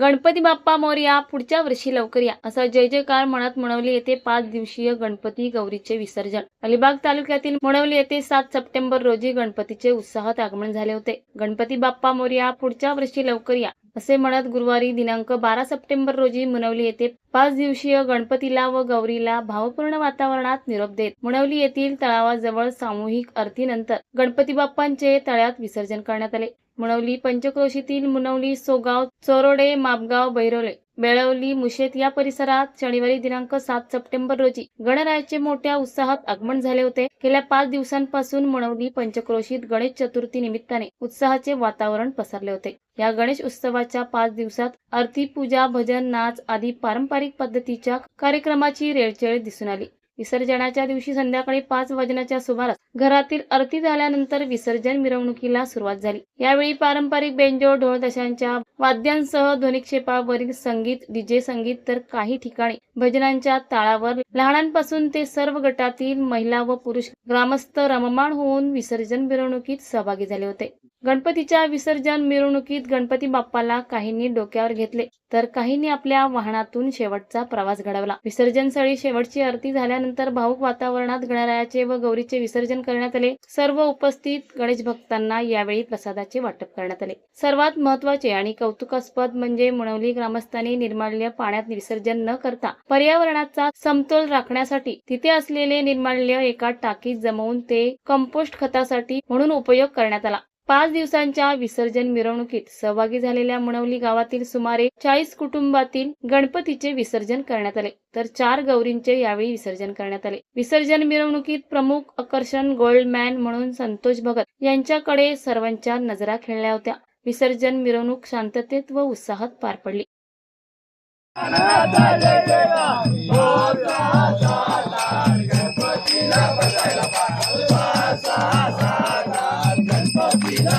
गणपती बाप्पा मोर्या पुढच्या वर्षी लवकर या. असा जय जयकार म्हणत मणवली येथे पाच दिवसीय गणपती गौरीचे विसर्जन. अलिबाग तालुक्यातील मणवली येथे सात सप्टेंबर रोजी गणपतीचे उत्साहात आगमन झाले होते. गणपती बाप्पा मोरया पुढच्या वर्षी लवकर या. असे म्हणत गुरुवारी दिनांक बारा सप्टेंबर रोजी मुनवली येथे पाच दिवसीय गणपतीला व गौरीला भावपूर्ण वातावरणात निरोप देत मुनवली येथील तळावाजवळ सामूहिक आरतीनंतर गणपती बाप्पांचे तळ्यात विसर्जन करण्यात आले. मुणवली पंचक्रोशीतील मुनवली सोगाव चोरोडे मापगाव बैरोले. बेळवली मुशेत या परिसरात शनिवारी दिनांक सात सप्टेंबर रोजी गणरायाचे मोठ्या उत्साहात आगमन झाले होते. गेल्या पाच दिवसांपासून मुणवली पंचक्रोशीत गणेश चतुर्थी निमित्ताने उत्साहाचे वातावरण पसरले होते. या गणेश उत्सवाच्या पाच दिवसात आरती पूजा भजन नाच आदी पारंपरिक पद्धतीच्या कार्यक्रमाची रेळचेळ दिसून आली. विसर्जनाच्या दिवशी संध्याकाळी पाच वाजण्याच्या सुमारास घरातील आरती झाल्यानंतर विसर्जन मिरवणुकीला सुरुवात झाली. यावेळी पारंपरिक बेंजो ढोलताशांच्या वाद्यांसह ध्वनिक्षेपावरील संगीत डीजे संगीत तर काही ठिकाणी भजनांच्या ताळावर लहानांपासून ते सर्व गटातील महिला व पुरुष ग्रामस्थ रममाण होऊन विसर्जन मिरवणुकीत सहभागी झाले होते. गणपतीच्या विसर्जन मिरवणुकीत गणपती बाप्पाला काहींनी डोक्यावर घेतले तर काहींनी आपल्या वाहनातून शेवटचा प्रवास घडवला. विसर्जन स्थळी शेवटची आरती झाल्यानंतर भाऊक वातावरणात गणरायाचे व गौरीचे विसर्जन करण्यात आले. सर्व उपस्थित गणेश भक्तांना यावेळी प्रसादाचे वाटप करण्यात आले. सर्वात महत्त्वाचे आणि कौतुकास्पद म्हणजे मुणवली ग्रामस्थांनी निर्माल्य पाण्यात विसर्जन न करता पर्यावरणाचा समतोल राखण्यासाठी तिथे असलेले निर्माल्य एका टाकीत जमवून ते कंपोस्ट खतासाठी म्हणून उपयोग करण्यात आला. पाच दिवसांच्या विसर्जन मिरवणुकीत सहभागी झालेल्या मणवली गावातील सुमारे चाळीस कुटुंबातील गणपतीचे विसर्जन करण्यात आले. तर चार गौरींचे यावेळी विसर्जन करण्यात आले. विसर्जन मिरवणुकीत प्रमुख आकर्षण गोल्डमॅन म्हणून संतोष भगत यांच्याकडे सर्वांच्या नजरा खेळल्या होत्या. विसर्जन मिरवणूक शांततेत व उत्साहात पार पडली.